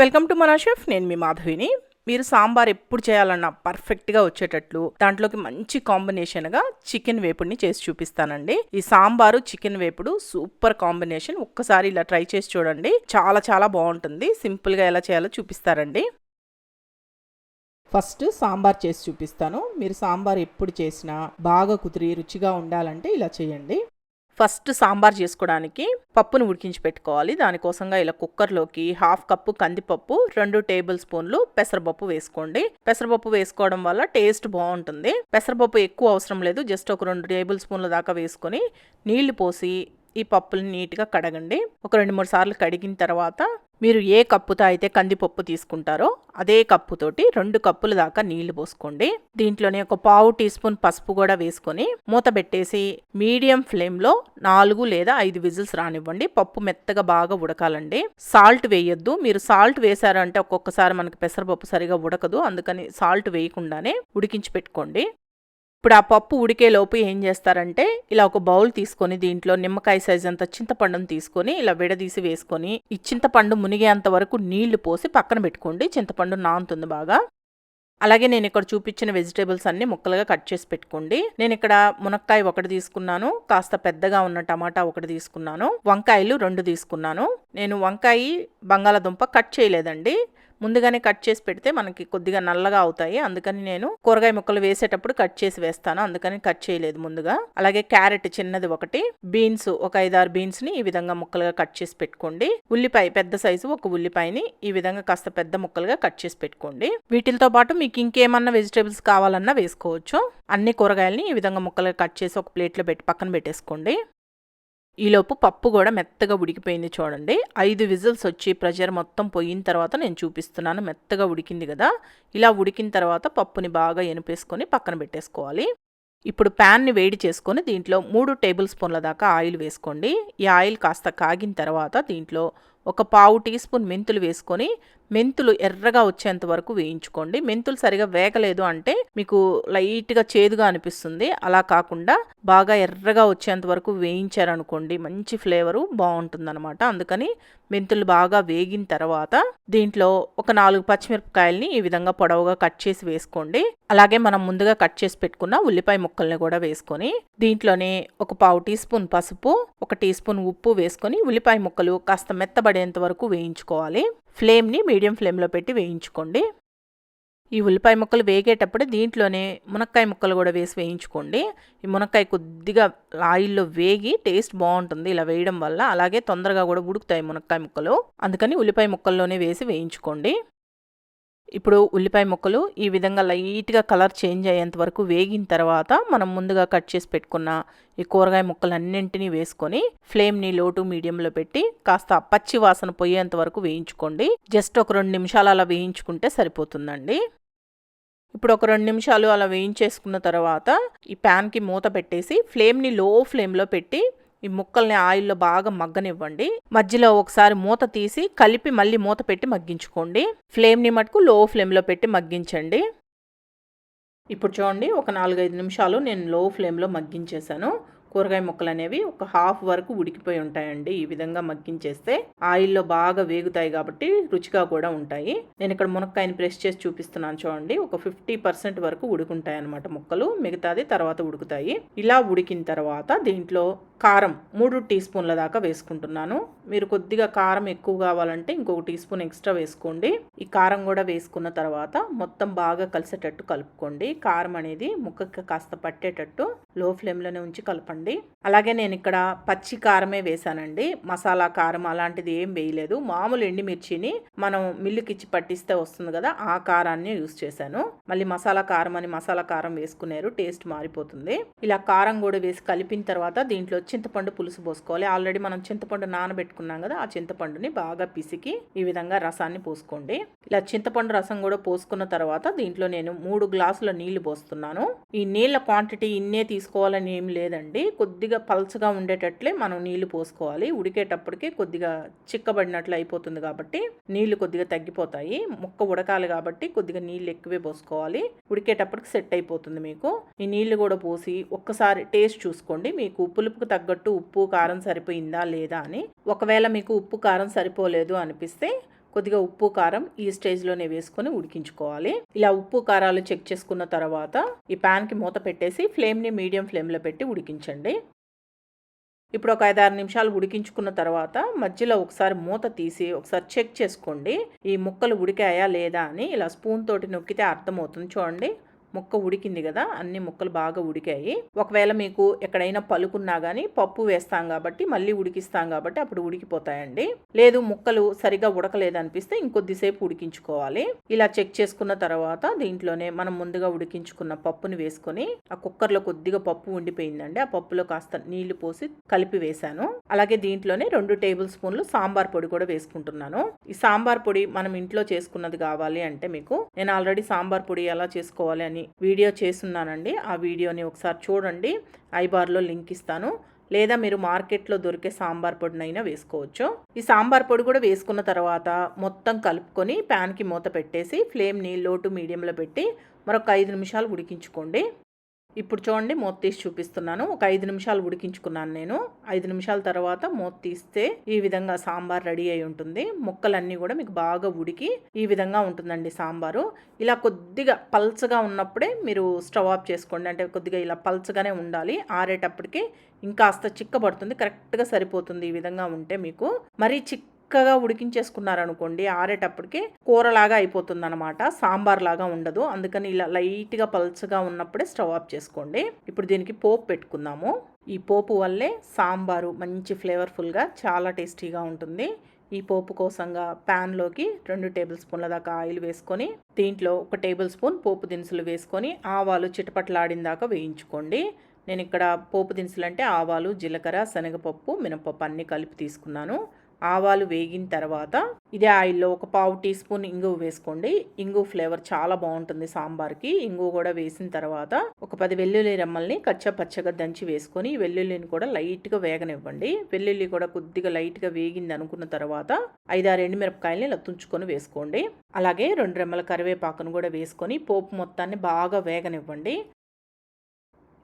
Welcome to మన chef నేను మీ మాధవిని. మీరు సాంబార్ ఎప్పుడు చేయాలన్నా పర్ఫెక్ట్గా వచ్చేటట్లు దాంట్లోకి మంచి కాంబినేషన్గా చికెన్ వేపుడిని చేసి చూపిస్తానండి. ఈ సాంబారు చికెన్ వేపుడు సూపర్ కాంబినేషన్. ఒక్కసారి ఇలా ట్రై చేసి చూడండి. చాలా చాలా బాగుంటుంది. సింపుల్గా ఎలా చేయాలో చూపిస్తారండి. ఫస్ట్ సాంబార్ చేసి చూపిస్తాను. మీరు సాంబార్ ఎప్పుడు చేసినా బాగా కుదిరి రుచిగా ఉండాలంటే ఇలా చేయండి. ఫస్ట్ సాంబార్ చేసుకోవడానికి పప్పును ఉడికించి పెట్టుకోవాలి. దానికోసంగా ఇలా కుక్కర్లోకి హాఫ్ కప్పు కందిపప్పు రెండు టేబుల్ స్పూన్లు పెసరపప్పు వేసుకోండి. పెసరపప్పు వేసుకోవడం వల్ల టేస్ట్ బాగుంటుంది. పెసరపప్పు ఎక్కువ అవసరం లేదు. జస్ట్ ఒక రెండు టేబుల్ స్పూన్ల దాకా వేసుకొని నీళ్ళు పోసి ఈ పప్పుని నీట్గా కడగండి. ఒక రెండు మూడు సార్లు కడిగిన తర్వాత మీరు ఏ కప్పుతో అయితే కందిపప్పు తీసుకుంటారో అదే కప్పుతోటి రెండు కప్పుల దాకా నీళ్ళు పోసుకోండి. దీంట్లోనే ఒక పావు టీ స్పూన్ పసుపు కూడా వేసుకొని మూత పెట్టేసి మీడియం ఫ్లేమ్లో నాలుగు లేదా ఐదు విజిల్స్ రానివ్వండి. పప్పు మెత్తగా బాగా ఉడకాలండి. సాల్ట్ వేయొద్దు. మీరు సాల్ట్ వేశారంటే ఒక్కొక్కసారి మనకి పెసరపప్పు సరిగా ఉడకదు. అందుకని సాల్ట్ వేయకుండానే ఉడికించి పెట్టుకోండి. ఇప్పుడు ఆ పప్పు ఉడికేలోపు ఏం చేస్తారంటే ఇలా ఒక బౌల్ తీసుకొని దీంట్లో నిమ్మకాయ సైజ్ అంత చింతపండును తీసుకొని ఇలా విడదీసి వేసుకొని ఈ చింతపండు మునిగేంత వరకు నీళ్ళు పోసి పక్కన పెట్టుకోండి. చింతపండు నానుతుంది బాగా. అలాగే నేను ఇక్కడ చూపించిన వెజిటేబుల్స్ అన్ని ముక్కలుగా కట్ చేసి పెట్టుకోండి. నేను ఇక్కడ మునక్కాయ ఒకటి తీసుకున్నాను కాస్త పెద్దగా ఉన్న టమాటా ఒకటి తీసుకున్నాను వంకాయలు రెండు తీసుకున్నాను. నేను వంకాయ బంగాళాదుంప కట్ చేయలేదండి. ముందుగానే కట్ చేసి పెడితే మనకి కొద్దిగా నల్లగా అవుతాయి. అందుకని నేను కూరగాయ ముక్కలు వేసేటప్పుడు కట్ చేసి వేస్తాను. అందుకని కట్ చేయలేదు ముందుగా. అలాగే క్యారెట్ చిన్నది ఒకటి బీన్స్ ఒక ఐదారు బీన్స్ని ఈ విధంగా ముక్కలుగా కట్ చేసి పెట్టుకోండి. ఉల్లిపాయ పెద్ద సైజు ఒక ఉల్లిపాయని ఈ విధంగా కాస్త పెద్ద ముక్కలుగా కట్ చేసి పెట్టుకోండి. వీటితో పాటు మీకు ఇంకేమన్నా వెజిటేబుల్స్ కావాలన్నా వేసుకోవచ్చు. అన్ని కూరగాయలని ఈ విధంగా ముక్కలుగా కట్ చేసి ఒక ప్లేట్లో పెట్టి పక్కన పెట్టేసుకోండి. ఈలోపు పప్పు కూడా మెత్తగా ఉడికిపోయింది చూడండి. ఐదు విజిల్స్ వచ్చి ప్రెషర్ మొత్తం పోయిన తర్వాత నేను చూపిస్తున్నాను. మెత్తగా ఉడికింది కదా. ఇలా ఉడికిన తర్వాత పప్పుని బాగా ఎనిపేసుకొని పక్కన పెట్టేసుకోవాలి. ఇప్పుడు ప్యాన్ని వేడి చేసుకొని దీంట్లో మూడు టేబుల్ స్పూన్ల దాకా ఆయిల్ వేసుకోండి. ఈ ఆయిల్ కాస్త కాగిన తర్వాత దీంట్లో ఒక పావు టీ స్పూన్ మెంతులు వేసుకొని మెంతులు ఎర్రగా వచ్చేంత వరకు వేయించుకోండి. మెంతులు సరిగా వేగలేదు అంటే మీకు లైట్గా చేదుగా అనిపిస్తుంది. అలా కాకుండా బాగా ఎర్రగా వచ్చేంత వరకు వేయించారనుకోండి మంచి ఫ్లేవరు బాగుంటుందన్నమాట. అందుకని మెంతులు బాగా వేగిన తర్వాత దీంట్లో ఒక నాలుగు పచ్చిమిరపకాయల్ని ఈ విధంగా పొడవుగా కట్ చేసి వేసుకోండి. అలాగే మనం ముందుగా కట్ చేసి పెట్టుకున్న ఉల్లిపాయ ముక్కల్ని కూడా వేసుకొని దీంట్లోనే ఒక పావు టీ స్పూన్ పసుపు ఒక టీ స్పూన్ ఉప్పు వేసుకొని ఉల్లిపాయ ముక్కలు కాస్త పడేంత వరకు వేయించుకోవాలి. ఫ్లేమ్ని మీడియం ఫ్లేమ్లో పెట్టి వేయించుకోండి. ఈ ఉల్లిపాయ ముక్కలు వేగేటప్పుడు దీంట్లోనే మునక్కాయ ముక్కలు కూడా వేసి వేయించుకోండి. ఈ మునక్కాయ కొద్దిగా ఆయిల్లో వేగి టేస్ట్ బాగుంటుంది ఇలా వేయడం వల్ల. అలాగే తొందరగా కూడా ఉడుకుతాయి మునక్కాయ ముక్కలు. అందుకని ఉల్లిపాయ ముక్కల్లోనే వేసి వేయించుకోండి. ఇప్పుడు ఉల్లిపాయ ముక్కలు ఈ విధంగా లైట్గా కలర్ చేంజ్ అయ్యేంత వరకు వేగిన తర్వాత మనం ముందుగా కట్ చేసి పెట్టుకున్న ఈ కూరగాయ ముక్కలన్నింటినీ వేసుకొని ఫ్లేమ్ని లోటు మీడియంలో పెట్టి కాస్త పచ్చి వాసన పోయేంత వరకు వేయించుకోండి. జస్ట్ ఒక రెండు నిమిషాలు అలా వేయించుకుంటే సరిపోతుందండి. ఇప్పుడు ఒక రెండు నిమిషాలు అలా వేయించేసుకున్న తర్వాత ఈ ప్యాన్కి మూత పెట్టేసి ఫ్లేమ్ని లో ఫ్లేమ్లో పెట్టి ఈ ముక్కల్ని ఆయిల్లో బాగా మగ్గనివ్వండి. మధ్యలో ఒకసారి మూత తీసి కలిపి మళ్ళీ మూత పెట్టి మగ్గించుకోండి. ఫ్లేమ్ని మటుకు లో ఫ్లేమ్లో పెట్టి మగ్గించండి. ఇప్పుడు చూడండి ఒక నాలుగైదు నిమిషాలు నేను లో ఫ్లేమ్లో మగ్గించేశాను. కూరగాయ ముక్కలు అనేవి ఒక హాఫ్ వరకు ఉడికిపోయి ఉంటాయండి. ఈ విధంగా మగ్గించేస్తే ఆయిల్లో బాగా వేగుతాయి కాబట్టి రుచిగా కూడా ఉంటాయి. నేను ఇక్కడ మునక్కాయని ప్రెస్ చేసి చూపిస్తున్నాను చూడండి. ఒక ఫిఫ్టీ పర్సెంట్ వరకు ఉడుకుంటాయి అనమాట ముక్కలు. మిగతాది తర్వాత ఉడుకుతాయి. ఇలా ఉడికిన తర్వాత దీంట్లో కారం మూడు టీ స్పూన్ల దాకా వేసుకుంటున్నాను. మీరు కొద్దిగా కారం ఎక్కువ కావాలంటే ఇంకొక టీ స్పూన్ ఎక్స్ట్రా వేసుకోండి. ఈ కారం కూడా వేసుకున్న తర్వాత మొత్తం బాగా కలిసేటట్టు కలుపుకోండి. కారం అనేది ముక్కకి కాస్త పట్టేటట్టు లో ఫ్లేమ్లోనే ఉంచి కలపండి. అలాగే నేను ఇక్కడ పచ్చి కారమే వేసానండి మసాలా కారం అలాంటిది ఏం వేయలేదు. మామూలు ఎండిమిర్చిని మనం మిల్లుకి ఇచ్చి పట్టిస్తే వస్తుంది కదా ఆ కారాన్ని యూస్ చేశాను. మళ్ళీ మసాలా కారం అని మసాలా కారం వేసుకున్నారు టేస్ట్ మారిపోతుంది. ఇలా కారం కూడా వేసి కలిపిన తర్వాత దీంట్లో చింతపండు పులుసు పోసుకోవాలి. ఆల్రెడీ మనం చింతపండు నానబెట్టుకున్నాం కదా ఆ చింతపండుని బాగా పిసికి ఈ విధంగా రసాన్ని పోసుకోండి. ఇలా చింతపండు రసం కూడా పోసుకున్న తర్వాత దీంట్లో నేను మూడు గ్లాసుల నీళ్ళు పోస్తున్నాను. ఈ నీళ్ళ క్వాంటిటీ ఇన్నే తీసుకోవాలని ఏం లేదండి. కొద్దిగా పల్చగా ఉండేటట్లే మనం నీళ్ళు పోసుకోవాలి. ఉడికేటప్పటికి కొద్దిగా చిక్కబడినట్లు అయిపోతుంది కాబట్టి నీళ్ళు కొద్దిగా తగ్గిపోతాయి. ముక్క ఉడకాలి కాబట్టి కొద్దిగా నీళ్ళు ఎక్కువే పోసుకోవాలి. ఉడికేటప్పటికి సెట్ అయిపోతుంది మీకు. ఈ నీళ్ళు కూడా పోసి ఒక్కసారి టేస్ట్ చూసుకోండి. మీకు పులుపుకు తగ్గట్టు ఉప్పు కారం సరిపోయిందా లేదా అని. ఒకవేళ మీకు ఉప్పు కారం సరిపోలేదు అనిపిస్తే కొద్దిగా ఉప్పు కారం ఈ స్టేజ్లోనే వేసుకొని ఉడికించుకోవాలి. ఇలా ఉప్పు కారాలు చెక్ చేసుకున్న తర్వాత ఈ ప్యాన్కి మూత పెట్టేసి ఫ్లేమ్ని మీడియం ఫ్లేమ్లో పెట్టి ఉడికించండి. ఇప్పుడు ఒక ఐదారు నిమిషాలు ఉడికించుకున్న తర్వాత మధ్యలో ఒకసారి మూత తీసి ఒకసారి చెక్ చేసుకోండి. ఈ ముక్కలు ఉడికాయా లేదా అని ఇలా స్పూన్ తోటి నొక్కితే అర్థమవుతుంది చూడండి. ముక్క ఉడికింది కదా అన్ని ముక్కలు బాగా ఉడికాయి. ఒకవేళ మీకు ఎక్కడైనా పలుకున్నా కానీ పప్పు వేస్తాం కాబట్టి మళ్ళీ ఉడికిస్తాం కాబట్టి అప్పుడు ఉడికిపోతాయండి. లేదు ముక్కలు సరిగా ఉడకలేదు అనిపిస్తే ఇంకొద్దిసేపు ఉడికించుకోవాలి. ఇలా చెక్ చేసుకున్న తర్వాత దీంట్లోనే మనం ముందుగా ఉడికించుకున్న పప్పుని వేసుకొని ఆ కుక్కర్లో కొద్దిగా పప్పు ఉండిపోయిందండి. ఆ పప్పులో కాస్త నీళ్ళు పోసి కలిపి వేశాను. అలాగే దీంట్లోనే రెండు టేబుల్ స్పూన్లు సాంబార్ పొడి కూడా వేసుకుంటున్నాను. ఈ సాంబార్ పొడి మనం ఇంట్లో చేసుకున్నది కావాలి అంటే మీకు నేను ఆల్రెడీ సాంబార్ పొడి ఎలా చేసుకోవాలి అని వీడియో చేస్తున్నానండి. ఆ వీడియోని ఒకసారి చూడండి. ఐబార్లో లింక్ ఇస్తాను. లేదా మీరు మార్కెట్లో దొరికే సాంబార్ పొడినైనా వేసుకోవచ్చు. ఈ సాంబార్ పొడి కూడా వేసుకున్న తర్వాత మొత్తం కలుపుకొని ప్యాన్కి మూత పెట్టేసి ఫ్లేమ్ని లో టు మీడియంలో పెట్టి మరొక ఐదు నిమిషాలు ఉడికించుకోండి. ఇప్పుడు చూడండి మూత తీసి చూపిస్తున్నాను. ఒక ఐదు నిమిషాలు ఉడికించుకున్నాను నేను. ఐదు నిమిషాల తర్వాత మూత తీస్తే ఈ విధంగా సాంబార్ రెడీ అయి ఉంటుంది. ముక్కలన్నీ కూడా మీకు బాగా ఉడికి ఈ విధంగా ఉంటుందండి సాంబారు. ఇలా కొద్దిగా పల్చగా ఉన్నప్పుడే మీరు స్టవ్ ఆఫ్ చేసుకోండి. అంటే కొద్దిగా ఇలా పల్చగానే ఉండాలి. ఆరేటప్పటికి ఇంకాస్త చిక్కబడుతుంది. కరెక్ట్గా సరిపోతుంది ఈ విధంగా ఉంటే మీకు. మరీ చిక్క చక్కగా ఉడికించేసుకున్నారనుకోండి ఆరేటప్పటికి కూరలాగా అయిపోతుంది అనమాట సాంబార్ లాగా ఉండదు. అందుకని ఇలా లైట్గా పల్చగా ఉన్నప్పుడే స్టవ్ ఆఫ్ చేసుకోండి. ఇప్పుడు దీనికి పోపు పెట్టుకుందాము. ఈ పోపు వల్లే సాంబారు మంచి ఫ్లేవర్ఫుల్గా చాలా టేస్టీగా ఉంటుంది. ఈ పోపు కోసంగా ప్యాన్లోకి రెండు టేబుల్ స్పూన్ల దాకా ఆయిల్ వేసుకొని దీంట్లో ఒక టేబుల్ స్పూన్ పోపు దినుసులు వేసుకొని ఆవాలు చిటపట్లాడిన దాకా వేయించుకోండి. నేను ఇక్కడ పోపు దినుసులు అంటే ఆవాలు జీలకర్ర శనగపప్పు మినపప్పు అన్నీ కలిపి తీసుకున్నాను. ఆవాలు వేగిన తర్వాత ఇదే ఆయిల్లో ఒక పావు టీ స్పూన్ ఇంగు వేసుకోండి. ఇంగు ఫ్లేవర్ చాలా బాగుంటుంది సాంబార్కి. ఇంగువ కూడా వేసిన తర్వాత ఒక పది వెల్లుల్లి రెమ్మల్ని కచ్చా పచ్చగా దంచి వేసుకొని వెల్లుల్లిని కూడా లైట్గా వేగనివ్వండి. వెల్లుల్లి కూడా కొద్దిగా లైట్గా వేగింది అనుకున్న తర్వాత ఐదారు ఎండు మిరపకాయల్ని లత్తుంచుకొని వేసుకోండి. అలాగే రెండు రెమ్మల కరివేపాకును కూడా వేసుకొని పోపు మొత్తాన్ని బాగా వేగనివ్వండి.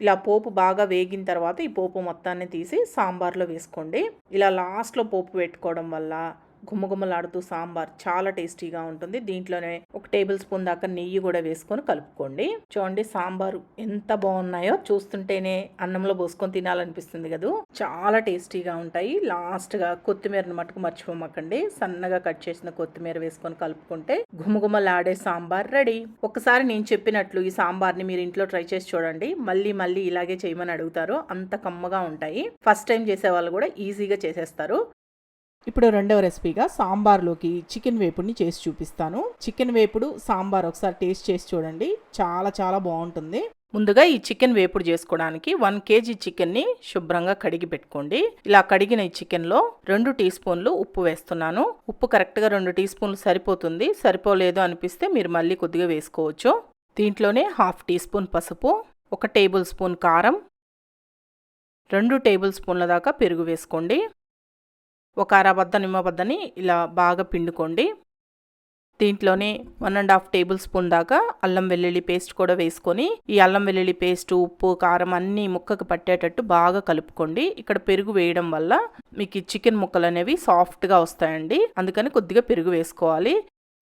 ఇలా పోపు బాగా వేగిన తర్వాత ఈ పోపు మొత్తాన్ని తీసి సాంబార్లో వేసుకోండి. ఇలా లాస్ట్లో పోపు పెట్టుకోవడం వల్ల గుమ్మగుమ్మలాడుతూ సాంబార్ చాలా టేస్టీగా ఉంటుంది. దీంట్లోనే ఒక టేబుల్ స్పూన్ దాకా నెయ్యి కూడా వేసుకొని కలుపుకోండి. చూడండి సాంబారు ఎంత బాగున్నాయో చూస్తుంటేనే అన్నంలో పోసుకొని తినాలనిపిస్తుంది కదా. చాలా టేస్టీగా ఉంటాయి. లాస్ట్గా కొత్తిమీరను మటుకు మర్చిపోమకండి. సన్నగా కట్ చేసిన కొత్తిమీర వేసుకొని కలుపుకుంటే గుమ్మగుమ్మలాడే సాంబార్ రెడీ. ఒకసారి నేను చెప్పినట్లు ఈ సాంబార్ని మీరు ఇంట్లో ట్రై చేసి చూడండి. మళ్ళీ మళ్ళీ ఇలాగే చేయమని అడుగుతారు అంత కమ్మగా ఉంటాయి. ఫస్ట్ టైం చేసే వాళ్ళు కూడా ఈజీగా చేసేస్తారు. ఇప్పుడు రెండవ రెసిపీగా సాంబార్లోకి చికెన్ వేపుడిని చేసి చూపిస్తాను. చికెన్ వేపుడు సాంబార్ ఒకసారి టేస్ట్ చేసి చూడండి. చాలా చాలా బాగుంటుంది. ముందుగా ఈ చికెన్ వేపుడు చేసుకోవడానికి వన్ కేజీ చికెన్ని శుభ్రంగా కడిగి పెట్టుకోండి. ఇలా కడిగిన ఈ చికెన్లో రెండు టీ స్పూన్లు ఉప్పు వేస్తున్నాను. ఉప్పు కరెక్ట్గా రెండు టీ స్పూన్లు సరిపోతుంది. సరిపోలేదు అనిపిస్తే మీరు మళ్ళీ కొద్దిగా వేసుకోవచ్చు. దీంట్లోనే హాఫ్ టీ స్పూన్ పసుపు ఒక టేబుల్ స్పూన్ కారం రెండు టేబుల్ స్పూన్ల దాకా పెరుగు వేసుకోండి. ఒక అరబద్ద నిమ్మబద్దని ఇలా బాగా పిండుకోండి. దీంట్లోనే one and half tablespoon దాకా అల్లం వెల్లుల్లి పేస్ట్ కూడా వేసుకొని ఈ అల్లం వెల్లుల్లి పేస్ట్ ఉప్పు కారం అన్నీ ముక్కకు పట్టేటట్టు బాగా కలుపుకోండి. ఇక్కడ పెరుగు వేయడం వల్ల మీకు ఈ చికెన్ ముక్కలు అనేవి సాఫ్ట్గా వస్తాయండి. అందుకని కొద్దిగా పెరుగు వేసుకోవాలి.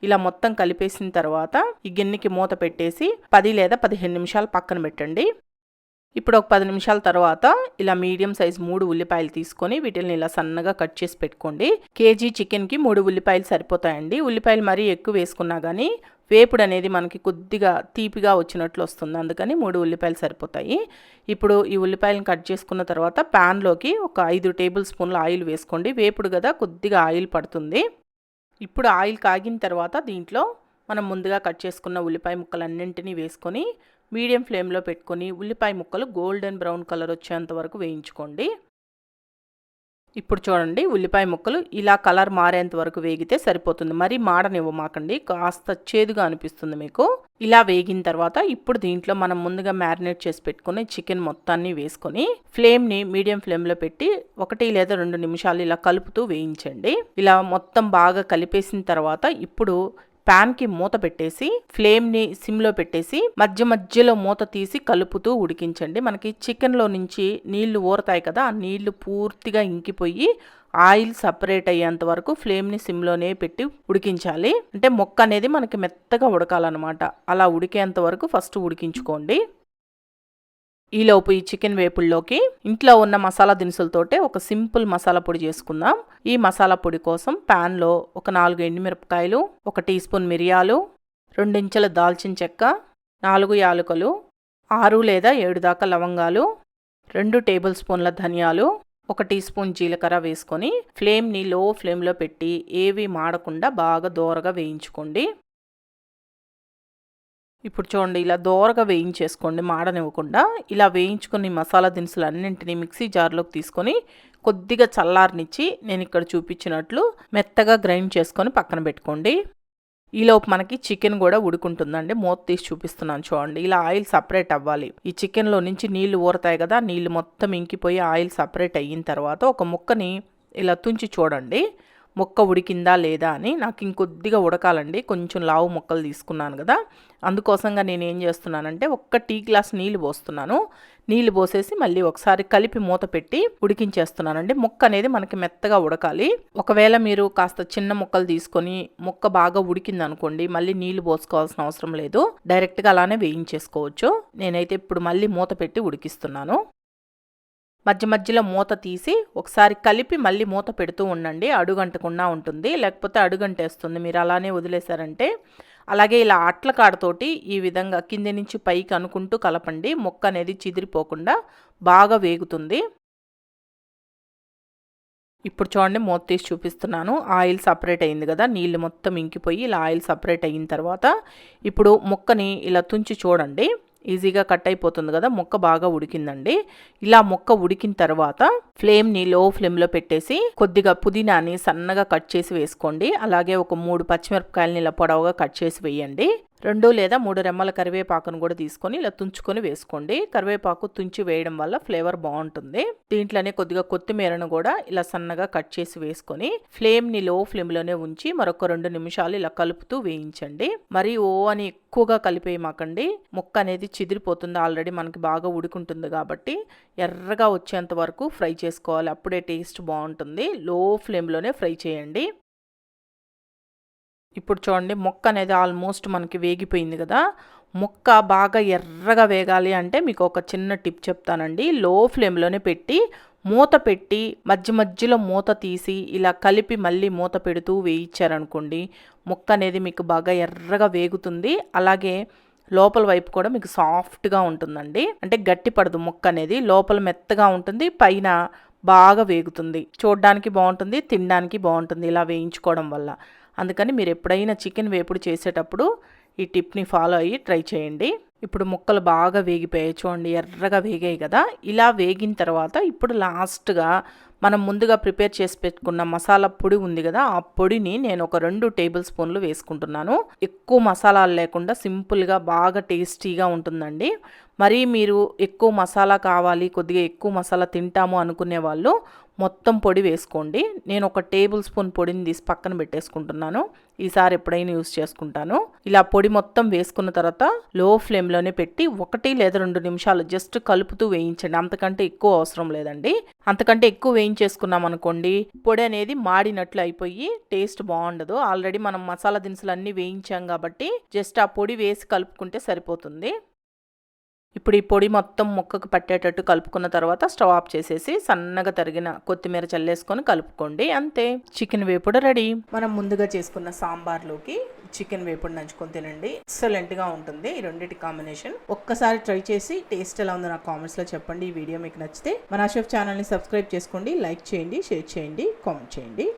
ఇలా మొత్తం కలిపేసిన తర్వాత ఈ గిన్నెకి మూత పెట్టేసి పది లేదా పదిహేను నిమిషాలు పక్కన పెట్టండి. ఇప్పుడు ఒక పది నిమిషాల తర్వాత ఇలా మీడియం సైజ్ మూడు ఉల్లిపాయలు తీసుకొని వీటిని ఇలా సన్నగా కట్ చేసి పెట్టుకోండి. కేజీ చికెన్కి మూడు ఉల్లిపాయలు సరిపోతాయండి. ఉల్లిపాయలు మరీ ఎక్కువ వేసుకున్నా కానీ వేపుడు అనేది మనకి కొద్దిగా తీపిగా వచ్చినట్లు వస్తుంది. అందుకని మూడు ఉల్లిపాయలు సరిపోతాయి. ఇప్పుడు ఈ ఉల్లిపాయలను కట్ చేసుకున్న తర్వాత ప్యాన్లోకి ఒక ఐదు టేబుల్ స్పూన్ల ఆయిల్ వేసుకోండి. వేపుడు కదా కొద్దిగా ఆయిల్ పడుతుంది. ఇప్పుడు ఆయిల్ కాగిన తర్వాత దీంట్లో మనం ముందుగా కట్ చేసుకున్న ఉల్లిపాయ ముక్కలన్నింటినీ వేసుకొని మీడియం ఫ్లేమ్లో పెట్టుకొని ఉల్లిపాయ ముక్కలు గోల్డెన్ బ్రౌన్ కలర్ వచ్చేంత వరకు వేయించుకోండి. ఇప్పుడు చూడండి ఉల్లిపాయ ముక్కలు ఇలా కలర్ మారేంత వరకు వేగితే సరిపోతుంది. మరి మాడనివ్వమాకండి కాస్త చేదుగా అనిపిస్తుంది మీకు. ఇలా వేగిన తర్వాత ఇప్పుడు దీంట్లో మనం ముందుగా మ్యారినేట్ చేసి పెట్టుకుని చికెన్ మొత్తాన్ని వేసుకొని ఫ్లేమ్ని మీడియం ఫ్లేమ్లో పెట్టి ఒకటి లేదా రెండు నిమిషాలు ఇలా కలుపుతూ వేయించండి. ఇలా మొత్తం బాగా కలిపేసిన తర్వాత ఇప్పుడు ప్యాన్కి మూత పెట్టేసి ఫ్లేమ్ని సిమ్లో పెట్టేసి మధ్య మధ్యలో మూత తీసి కలుపుతూ ఉడికించండి. మనకి చికెన్లో నుంచి నీళ్ళు ఊరతాయి కదా ఆ నీళ్ళు పూర్తిగా ఇంకిపోయి ఆయిల్ సపరేట్ అయ్యేంత వరకు ఫ్లేమ్ని సిమ్లోనే పెట్టి ఉడికించాలి. అంటే మొక్క అనేది మనకి మెత్తగా ఉడకాలన్నమాట. అలా ఉడికేంత వరకు ఫస్ట్ ఉడికించుకోండి. ఈలోపు ఈ చికెన్ వేపుల్లోకి ఇంట్లో ఉన్న మసాలా దినుసులతోటే ఒక సింపుల్ మసాలా పొడి చేసుకుందాం. ఈ మసాలా పొడి కోసం ప్యాన్లో ఒక నాలుగు ఎండుమిరపకాయలు ఒక టీ స్పూన్ మిరియాలు రెండించెల దాల్చిన చెక్క నాలుగు యాలకులు ఆరు లేదా ఏడు దాకా లవంగాలు రెండు టేబుల్ స్పూన్ల ధనియాలు ఒక టీ స్పూన్ జీలకర్ర వేసుకొని ఫ్లేమ్ని లో ఫ్లేమ్లో పెట్టి ఏవి మాడకుండా బాగా దోరగా వేయించుకోండి. ఇప్పుడు చూడండి ఇలా దోరగా వేయించేసుకోండి మాడనివ్వకుండా. ఇలా వేయించుకుని మసాలా దినుసులు అన్నింటినీ మిక్సీ జార్లోకి తీసుకొని కొద్దిగా చల్లారనిచ్చి నేను ఇక్కడ చూపించినట్లు మెత్తగా గ్రైండ్ చేసుకొని పక్కన పెట్టుకోండి. ఈలోపు మనకి చికెన్ కూడా ఉడుకుంటుందండి. మూత తీసి చూపిస్తున్నాను చూడండి. ఇలా ఆయిల్ సపరేట్ అవ్వాలి. ఈ చికెన్లో నుంచి నీళ్ళు ఊరతాయి కదా నీళ్ళు మొత్తం ఇంకిపోయి ఆయిల్ సపరేట్ అయిన తర్వాత ఒక ముక్కని ఇలా తుంచి చూడండి. మొక్క ఉడికిందా లేదా అని నాకు ఇంకొద్దిగా ఉడకాలండి. కొంచెం లావు మొక్కలు తీసుకున్నాను కదా. అందుకోసంగా నేను ఏం చేస్తున్నానంటే ఒక్క టీ గ్లాస్ నీళ్ళు పోస్తున్నాను. నీళ్ళు పోసేసి మళ్ళీ ఒకసారి కలిపి మూత పెట్టి ఉడికించేస్తున్నానండి. ముక్క అనేది మనకి మెత్తగా ఉడకాలి. ఒకవేళ మీరు కాస్త చిన్న ముక్కలు తీసుకొని ముక్క బాగా ఉడికింది అనుకోండి మళ్ళీ నీళ్ళు పోసుకోవాల్సిన అవసరం లేదు. డైరెక్ట్గా అలానే వేయించేసుకోవచ్చు. నేనైతే ఇప్పుడు మళ్ళీ మూత పెట్టి ఉడికిస్తున్నాను. మధ్య మధ్యలో మూత తీసి ఒకసారి కలిపి మళ్ళీ మూత పెడుతూ ఉండండి. అడుగంటకుండా ఉంటుంది. లేకపోతే అడుగంటేస్తుంది. మీరు అలానే వదిలేశారంటే అలాగే ఇలా అట్ల కాడతోటి ఈ విధంగా కింది నుంచి పైకి అనుకుంటూ కలపండి. మొక్క అనేది చిదిరిపోకుండా బాగా వేగుతుంది. ఇప్పుడు చూడండి మూత తీసి చూపిస్తున్నాను. ఆయిల్ సపరేట్ అయింది కదా నీళ్ళు మొత్తం ఇంకిపోయి ఇలా ఆయిల్ సపరేట్ అయిన తర్వాత ఇప్పుడు ముక్కని ఇలా తుంచి చూడండి. ఈజీగా కట్ అయిపోతుంది కదా మొక్క బాగా ఉడికిందండి. ఇలా ముక్క ఉడికిన తర్వాత ఫ్లేమ్ని లో ఫ్లేమ్లో పెట్టేసి కొద్దిగా పుదీనాని సన్నగా కట్ చేసి వేసుకోండి. అలాగే ఒక మూడు పచ్చిమిరపకాయలని ఇలా పొడవుగా కట్ చేసి వేయండి. రెండు లేదా మూడు రెమ్మల కరివేపాకును కూడా తీసుకొని ఇలా తుంచుకొని వేసుకోండి. కరివేపాకు తుంచి వేయడం వల్ల ఫ్లేవర్ బాగుంటుంది. దీంట్లోనే కొద్దిగా కొత్తిమీరను కూడా ఇలా సన్నగా కట్ చేసి వేసుకొని ఫ్లేమ్ని లో ఫ్లేమ్లోనే ఉంచి మరొక రెండు నిమిషాలు ఇలా కలుపుతూ వేయించండి. మరి ఓ అని ఎక్కువగా కలిపేయమాకండి. ముక్క అనేది చిదిరిపోతుంది. ఆల్రెడీ మనకి బాగా ఉడుకుంటుంది కాబట్టి ఎర్రగా వచ్చేంత వరకు ఫ్రై చేసుకోవాలి. అప్పుడే టేస్ట్ బాగుంటుంది. లో ఫ్లేమ్లోనే ఫ్రై చేయండి. ఇప్పుడు చూడండి మొక్క అనేది ఆల్మోస్ట్ మనకి వేగిపోయింది కదా. మొక్క బాగా ఎర్రగా వేగాలి అంటే మీకు ఒక చిన్న టిప్ చెప్తానండి. లో ఫ్లేమ్లోనే పెట్టి మూత పెట్టి మధ్య మధ్యలో మూత తీసి ఇలా కలిపి మళ్ళీ మూత పెడుతూ వేయించారనుకోండి మొక్క అనేది మీకు బాగా ఎర్రగా వేగుతుంది. అలాగే లోపల వైపు కూడా మీకు సాఫ్ట్గా ఉంటుందండి. అంటే గట్టి పడదు మొక్క అనేది లోపల మెత్తగా ఉంటుంది పైన బాగా వేగుతుంది. చూడడానికి బాగుంటుంది తినడానికి బాగుంటుంది ఇలా వేయించుకోవడం వల్ల. అందుకని మీరు ఎప్పుడైనా చికెన్ వేపుడు చేసేటప్పుడు ఈ టిప్ని ఫాలో అయ్యి ట్రై చేయండి. ఇప్పుడు ముక్కలు బాగా వేగిపోయాయి. చూడండి ఎర్రగా వేగాయి కదా. ఇలా వేగిన తర్వాత ఇప్పుడు లాస్ట్గా మనం ముందుగా ప్రిపేర్ చేసి పెట్టుకున్న మసాలా పొడి ఉంది కదా ఆ పొడిని నేను ఒక రెండు టేబుల్ స్పూన్లు వేసుకుంటున్నాను. ఎక్కువ మసాలాలు లేకుండా సింపుల్గా బాగా టేస్టీగా ఉంటుందండి. మరి మీరు ఎక్కువ మసాలా కావాలి కొద్దిగా ఎక్కువ మసాలా తింటాము అనుకునే వాళ్ళు మొత్తం పొడి వేసుకోండి. నేను ఒక టేబుల్ స్పూన్ పొడిని తీసి పక్కన పెట్టేసుకుంటున్నాను. ఈసారి ఎప్పుడైనా యూస్ చేసుకుంటాను. ఇలా పొడి మొత్తం వేసుకున్న తర్వాత లో ఫ్లేమ్లోనే పెట్టి ఒకటి లేదా రెండు నిమిషాలు జస్ట్ కలుపుతూ వేయించండి. అంతకంటే ఎక్కువ అవసరం లేదండి. అంతకంటే ఎక్కువ వేయించేసుకున్నాం అనుకోండి పొడి అనేది మాడినట్లు అయిపోయి టేస్ట్ బాగుండదు. ఆల్రెడీ మనం మసాలా దినుసులు అన్నీ వేయించాం కాబట్టి జస్ట్ ఆ పొడి వేసి కలుపుకుంటే సరిపోతుంది. ఇప్పుడు ఈ పొడి మొత్తం ముక్కకు పట్టేటట్టు కలుపుకున్న తర్వాత స్టవ్ ఆఫ్ చేసేసి సన్నగా తరిగిన కొత్తిమీర చల్లేసుకొని కలుపుకోండి. అంతే. చికెన్ వేపుడు రెడీ. మనం ముందుగా చేసుకున్న సాంబార్లోకి చికెన్ వేపుడు నంచుకొని తినండి. ఎక్సలెంట్గా ఉంటుంది ఈ రెండింటి కాంబినేషన్. ఒక్కసారి ట్రై చేసి టేస్ట్ ఎలా ఉందో నాకు కామెంట్స్లో చెప్పండి. ఈ వీడియో మీకు నచ్చితే మన షెఫ్ ఛానల్ని సబ్స్క్రైబ్ చేసుకోండి లైక్ చేయండి షేర్ చేయండి కామెంట్ చేయండి.